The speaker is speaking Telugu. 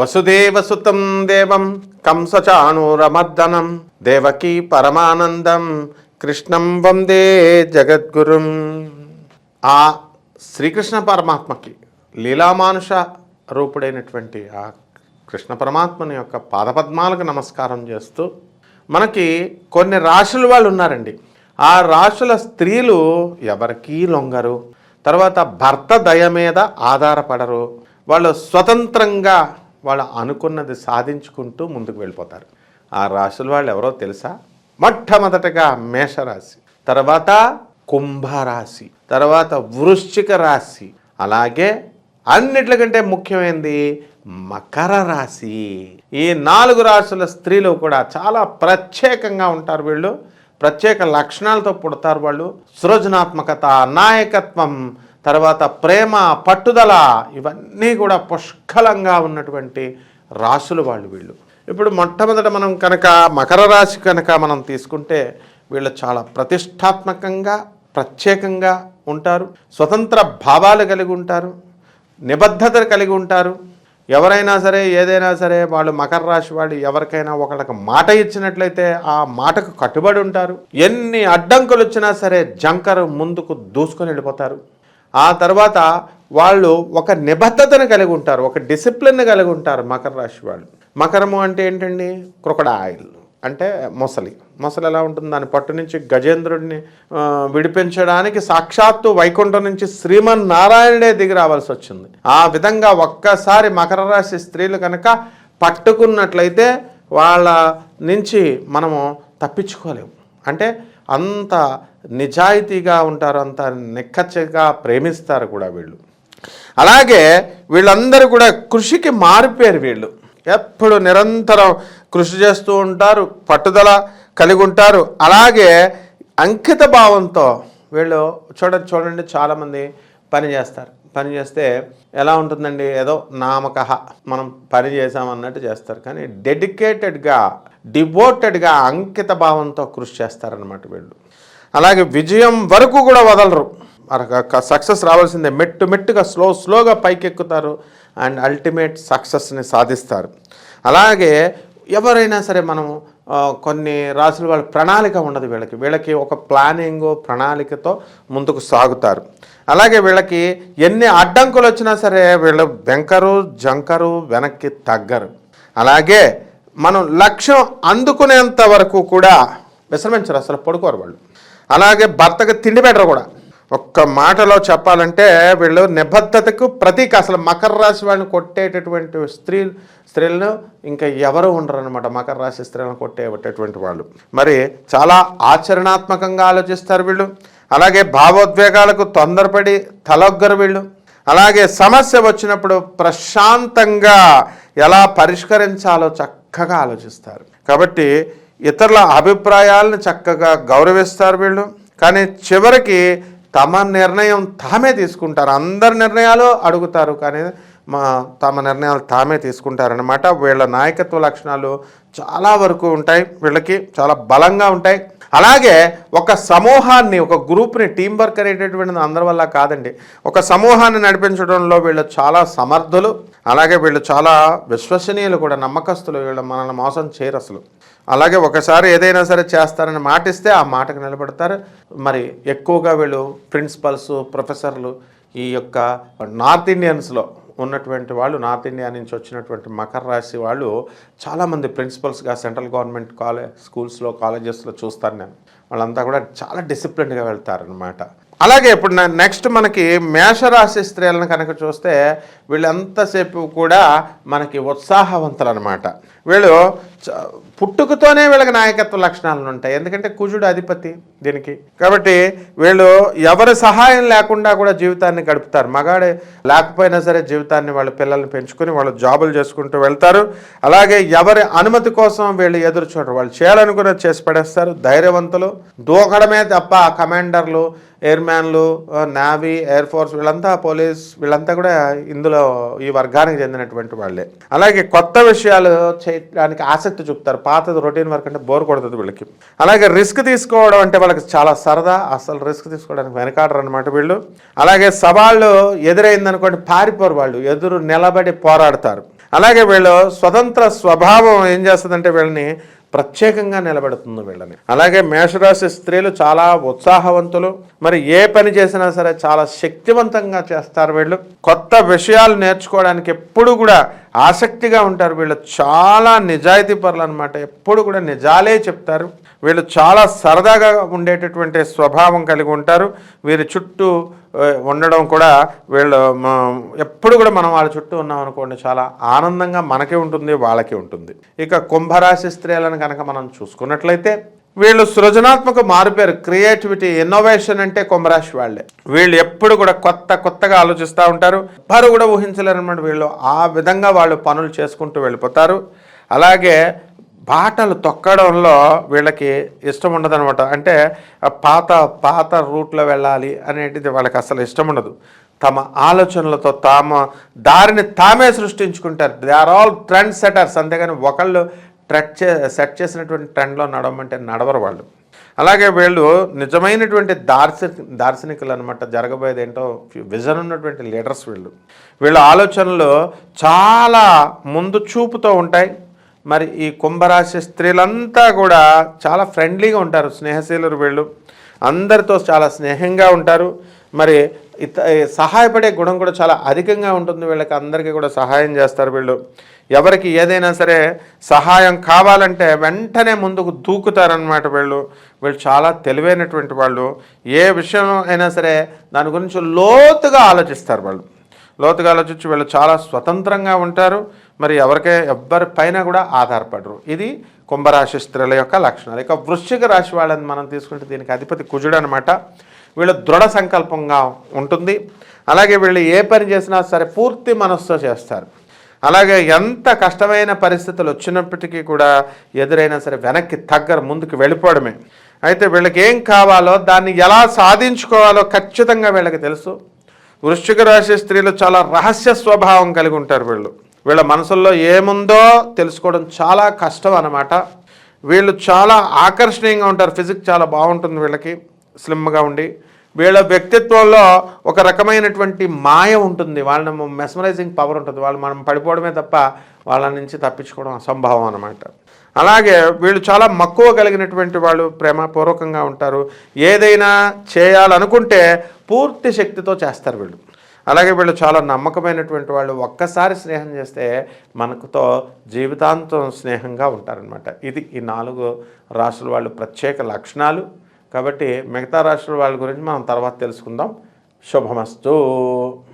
వసుదేవసుతం దేవం కంసచాణూరమర్దనం దేవకీ పరమానందం కృష్ణం వందే జగద్గురుం. ఆ శ్రీకృష్ణ పరమాత్మకి లీలామానుష రూపుడైనటువంటి ఆ కృష్ణ పరమాత్మని యొక్క పాదపద్మాలకు నమస్కారం చేస్తూ మనకి కొన్ని రాశుల వాళ్ళు ఉన్నారండి. ఆ రాశుల స్త్రీలు ఎవరికీ లొంగరు. తర్వాత భర్త దయ మీద ఆధారపడరు. వాళ్ళు స్వతంత్రంగా వాళ్ళు అనుకున్నది సాధించుకుంటూ ముందుకు వెళ్ళిపోతారు. ఆ రాశుల వాళ్ళు ఎవరో తెలుసా? మొట్టమొదటగా మేషరాశి తర్వాత కుంభరాశి తర్వాత వృశ్చిక రాశి అలాగే అన్నిట్లకంటే ముఖ్యమైనది మకర రాశి. ఈ నాలుగు రాశుల స్త్రీలు కూడా చాలా ప్రత్యేకంగా ఉంటారు వీళ్ళు. ప్రత్యేక లక్షణాలతో పుడతారు వాళ్ళు. సృజనాత్మకత నాయకత్వం తర్వాత ప్రేమ పట్టుదల ఇవన్నీ కూడా పుష్కలంగా ఉన్నటువంటి రాశులు వాళ్ళు వీళ్ళు. ఇప్పుడు మొట్టమొదట మనం కనుక మకర రాశి కనుక మనం తీసుకుంటే వీళ్ళు చాలా ప్రతిష్టాత్మకంగా ప్రత్యేకంగా ఉంటారు. స్వతంత్ర భావాలు కలిగి ఉంటారు. నిబద్ధత కలిగి ఉంటారు. ఎవరైనా సరే ఏదైనా సరే వాళ్ళు మకర రాశి వాళ్ళు ఎవరికైనా ఒకళ్ళకి మాట ఇచ్చినట్లయితే ఆ మాటకు కట్టుబడి ఉంటారు. ఎన్ని అడ్డంకులు వచ్చినా సరే జంకరు ముందుకు దూసుకొని వెళ్ళిపోతారు. ఆ తర్వాత వాళ్ళు ఒక నిబద్ధతను కలిగి ఉంటారు ఒక డిసిప్లిన్ కలిగి ఉంటారు మకర రాశి వాళ్ళు. మకరము అంటే ఏంటండి? క్రొకడాయిల్ అంటే మొసలి. మొసలి ఎలా ఉంటుంది? దాని పట్టు నుంచి గజేంద్రుడిని విడిపించడానికి సాక్షాత్తు వైకుంఠం నుంచి శ్రీమన్ నారాయణుడే దిగి రావాల్సి వచ్చింది. ఆ విధంగా ఒక్కసారి మకర రాశి స్త్రీలు కనుక పట్టుకున్నట్లయితే వాళ్ళ నుంచి మనము తప్పించుకోలేము. అంటే అంత నిజాయితీగా ఉంటారు అంత నిక్కచ్చగా ప్రేమిస్తారు కూడా వీళ్ళు. అలాగే వీళ్ళందరూ కూడా కృషికి మారిపోయారు వీళ్ళు. ఎప్పుడు నిరంతరం కృషి చేస్తూ ఉంటారు పట్టుదల కలిగి ఉంటారు. అలాగే అంకిత భావంతో వీళ్ళు చూడండి చూడండి చాలామంది పని చేస్తారు. పని చేస్తే ఎలా ఉంటుందండి? ఏదో నామక మనం పని చేసామన్నట్టు చేస్తారు. కానీ డెడికేటెడ్గా డివోటెడ్గా అంకిత భావంతో కృషి చేస్తారనమాట వీళ్ళు. అలాగే విజయం వరకు కూడా వదలరు. సక్సెస్ రావాల్సిందే. మెట్టు మెట్టుగా స్లో స్లోగా పైకెక్కుతారు అండ్ అల్టిమేట్ సక్సెస్ని సాధిస్తారు. అలాగే ఎవరైనా సరే మనం కొన్ని రాసుల వాళ్ళ ప్రణాళిక ఉండదు వీళ్ళకి. వీళ్ళకి ఒక ప్లానింగ్ ప్రణాళికతో ముందుకు సాగుతారు. అలాగే వీళ్ళకి ఎన్ని అడ్డంకులు వచ్చినా సరే వీళ్ళు వెంకరు జంకరు వెనక్కి తగ్గరు. అలాగే మనం లక్ష్యం అందుకునేంత వరకు కూడా విశ్రమించరు అసలు పడుకోరు వాళ్ళు. అలాగే భర్తకు తిండి పెట్టరు కూడా. ఒక్క మాటలో చెప్పాలంటే వీళ్ళు నిబద్ధతకు ప్రతీక. అసలు మకర రాశి వాళ్ళని కొట్టేటటువంటి స్త్రీ స్త్రీలను ఇంకా ఎవరు ఉండరు అనమాట మకర రాశి స్త్రీలను కొట్టేటటువంటి వాళ్ళు. మరి చాలా ఆచరణాత్మకంగా ఆలోచిస్తారు వీళ్ళు. అలాగే భావోద్వేగాలకు తొందరపడి తలొగ్గరు వీళ్ళు. అలాగే సమస్య వచ్చినప్పుడు ప్రశాంతంగా ఎలా పరిష్కరించాలో చక్కగా ఆలోచిస్తారు. కాబట్టి ఇతరుల అభిప్రాయాలను చక్కగా గౌరవిస్తారు వీళ్ళు. కానీ చివరికి తమ నిర్ణయం తామే తీసుకుంటారు. అందరి నిర్ణయాలు అడుగుతారు. కానీ మా తమ నిర్ణయాలు తామే తీసుకుంటారనమాట వీళ్ళ నాయకత్వ లక్షణాలు చాలా వరకు ఉంటాయి వీళ్ళకి. చాలా బలంగా ఉంటాయి. అలాగే ఒక సమూహాన్ని ఒక గ్రూప్ని టీం వర్క్ అనేటటువంటిది అందరి వల్ల కాదండి. ఒక సమూహాన్ని నడిపించడంలో వీళ్ళు చాలా సమర్థులు. అలాగే వీళ్ళు చాలా విశ్వసనీయులు కూడా నమ్మకస్తులు. వీళ్ళు మనల్ని మోసం చేయరు అసలు. అలాగే ఒకసారి ఏదైనా సరే చేస్తారని మాటిస్తే ఆ మాటకు నిలబడతారు. మరి ఎక్కువగా వీళ్ళు ప్రిన్సిపల్స్ ప్రొఫెసర్లు ఈ యొక్క నార్త్ ఇండియన్స్లో ఉన్నటువంటి వాళ్ళు నార్త్ ఇండియా నుంచి వచ్చినటువంటి మకర రాశి వాళ్ళు చాలామంది ప్రిన్సిపల్స్గా సెంట్రల్ గవర్నమెంట్ కాలేజ్ స్కూల్స్లో కాలేజెస్లో చూస్తాను నేను. వాళ్ళంతా కూడా చాలా డిసిప్లిన్గా వెళ్తారనమాట అలాగే ఇప్పుడు నెక్స్ట్ మనకి మేషరాశి స్త్రీలను కనుక చూస్తే వీళ్ళంతసేపు కూడా మనకి ఉత్సాహవంతులు అనమాట వీళ్ళు చ- పుట్టుకతోనే వీళ్ళకి నాయకత్వ లక్షణాలు ఉంటాయి. ఎందుకంటే కుజుడు అధిపతి దీనికి. కాబట్టి వీళ్ళు ఎవరి సహాయం లేకుండా కూడా జీవితాన్ని గడుపుతారు. మగాడే లేకపోయినా సరే జీవితాన్ని వాళ్ళ పిల్లల్ని పెంచుకొని వాళ్ళు జాబులు చేసుకుంటూ వెళ్తారు. అలాగే ఎవరి అనుమతి కోసం వీళ్ళు ఎదురు చూడరు. వాళ్ళు చేయాలనుకున్నది చేసి పడేస్తారు. ధైర్యవంతులు దూకడమే తప్ప కమాండర్లు ఎయిర్మ్యాన్లు నావీ ఎయిర్ ఫోర్స్ వీళ్ళంతా పోలీస్ వీళ్ళంతా కూడా ఇందులో ఈ వర్గానికి చెందినటువంటి వాళ్ళే. అలాగే కొత్త విషయాలు చేయడానికి ఆసక్తి చూపుతారు. పాతది రొటీన్ వర్క్ అంటే బోర్ కొడుతుంది వీళ్ళకి. అలాగే రిస్క్ తీసుకోవడం అంటే వాళ్ళకి చాలా సరదా అసలు రిస్క్ తీసుకోవడానికి వెనకాడరు అనమాట వీళ్ళు. అలాగే సవాళ్ళు ఎదురైందనుకోండి పారిపోరు వాళ్ళు ఎదురు నిలబడి పోరాడతారు. అలాగే వీళ్ళు స్వతంత్ర స్వభావం ఏం చేస్తుందంటే వీళ్ళని ప్రత్యేకంగా నిలబెడుతుంది వీళ్ళని. అలాగే మేషరాశి స్త్రీలు చాలా ఉత్సాహవంతులు. మరి ఏ పని చేసినా సరే చాలా శక్తివంతంగా చేస్తారు వీళ్ళు. కొత్త విషయాలు నేర్చుకోవడానికి ఎప్పుడు కూడా ఆసక్తిగా ఉంటారు. వీళ్ళు చాలా నిజాయితీ పరులు అనమాట ఎప్పుడు కూడా నిజాలే చెప్తారు. వీళ్ళు చాలా సరదాగా ఉండేటటువంటి స్వభావం కలిగి ఉంటారు. వీరి చుట్టూ ఉండడం కూడా వీళ్ళు ఎప్పుడు కూడా మనం వాళ్ళ చుట్టూ ఉన్నాం అనుకోండి చాలా ఆనందంగా మనకి ఉంటుంది వాళ్ళకి ఉంటుంది. ఇక కుంభరాశి స్త్రీలను కనుక మనం చూసుకున్నట్లయితే వీళ్ళు సృజనాత్మక మారుపేరు క్రియేటివిటీ ఇన్నోవేషన్ అంటే కుంభరాశి వాళ్ళే. వీళ్ళు ఎప్పుడు కూడా కొత్త కొత్తగా ఆలోచిస్తూ ఉంటారు. వారు కూడా ఊహించలేరు అనమాట వీళ్ళు. ఆ విధంగా వాళ్ళు పనులు చేసుకుంటూ వెళ్ళిపోతారు. అలాగే బాటలు తొక్కడంలో వీళ్ళకి ఇష్టం ఉండదు అనమాట అంటే పాత పాత రూట్లో వెళ్ళాలి అనేటిది వాళ్ళకి అసలు ఇష్టం ఉండదు. తమ ఆలోచనలతో తామ దారిని తామే సృష్టించుకుంటారు. They are all trend setters అంతేగాని ఒకళ్ళు ట్రెట్ చే సెట్ చేసినటువంటి ట్రెండ్లో నడవమంటే నడవరు వాళ్ళు. అలాగే వీళ్ళు నిజమైనటువంటి దార్శ దార్శనికులు అనమాట జరగబోయేది ఏంటో విజన్ ఉన్నటువంటి లీడర్స్ వీళ్ళు. వీళ్ళ ఆలోచనలు చాలా ముందు చూపుతో ఉంటాయి. మరి ఈ కుంభరాశి స్త్రీలంతా కూడా చాలా ఫ్రెండ్లీగా ఉంటారు. స్నేహశీలురు వీళ్ళు. అందరితో చాలా స్నేహంగా ఉంటారు. మరి సహాయపడే గుణం కూడా చాలా అధికంగా ఉంటుంది. వీళ్ళకి అందరికీ కూడా సహాయం చేస్తారు వీళ్ళు. ఎవరికి ఏదైనా సరే సహాయం కావాలంటే వెంటనే ముందుకు దూకుతారనమాట వీళ్ళు. వీళ్ళు చాలా తెలివైనటువంటి వాళ్ళు. ఏ విషయం అయినా సరే దాని గురించి లోతుగా ఆలోచిస్తారు వాళ్ళు. లోతుగా ఆలోచించి వీళ్ళు చాలా స్వతంత్రంగా ఉంటారు. మరి ఎవరికే ఎవ్వరి పైన కూడా ఆధారపడరు. ఇది కుంభరాశి స్త్రీల యొక్క లక్షణాలు. ఇక వృశ్చిక రాశి వాళ్ళని మనం తీసుకుంటే దీనికి అధిపతి కుజుడు అనమాట వీళ్ళు దృఢ సంకల్పంగా ఉంటుంది. అలాగే వీళ్ళు ఏ పని చేసినా సరే పూర్తి మనస్సుతో చేస్తారు. అలాగే ఎంత కష్టమైన పరిస్థితులు వచ్చినప్పటికీ కూడా ఎదురైనా సరే వెనక్కి తగ్గరు ముందుకు వెళ్ళిపోవడమే. అయితే వీళ్ళకి ఏం కావాలో దాన్ని ఎలా సాధించుకోవాలో ఖచ్చితంగా వీళ్ళకి తెలుసు. వృశ్చిక రాశి స్త్రీలు చాలా రహస్య స్వభావం కలిగి ఉంటారు వీళ్ళు. వీళ్ళ మనసుల్లో ఏముందో తెలుసుకోవడం చాలా కష్టం అన్నమాట. వీళ్ళు చాలా ఆకర్షణీయంగా ఉంటారు. ఫిజిక్ చాలా బాగుంటుంది వీళ్ళకి. స్లిమ్గా ఉండి. వీళ్ళ వ్యక్తిత్వంలో ఒక రకమైనటువంటి మాయ ఉంటుంది. వాళ్ళని మెస్మరైజింగ్ పవర్ ఉంటుంది. వాళ్ళు మనం పడిపోవడమే తప్ప వాళ్ళ నుంచి తప్పించుకోవడం అసంభవం అనమాట అలాగే వీళ్ళు చాలా మక్కువ కలిగినటువంటి వాళ్ళు ప్రేమపూర్వకంగా ఉంటారు. ఏదైనా చేయాలనుకుంటే పూర్తి శక్తితో చేస్తారు వీళ్ళు. అలాగే వీళ్ళు చాలా నమ్మకమైనటువంటి వాళ్ళు ఒక్కసారి స్నేహం చేస్తే మనకుతో జీవితాంతం స్నేహంగా ఉంటారనమాట ఇది ఈ నాలుగు రాసుల వాళ్ళు ప్రత్యేక లక్షణాలు. కాబట్టి మిగతా రాష్ట్రాల వాళ్ళ గురించి మనం తర్వాత తెలుసుకుందాం. శుభమస్తు.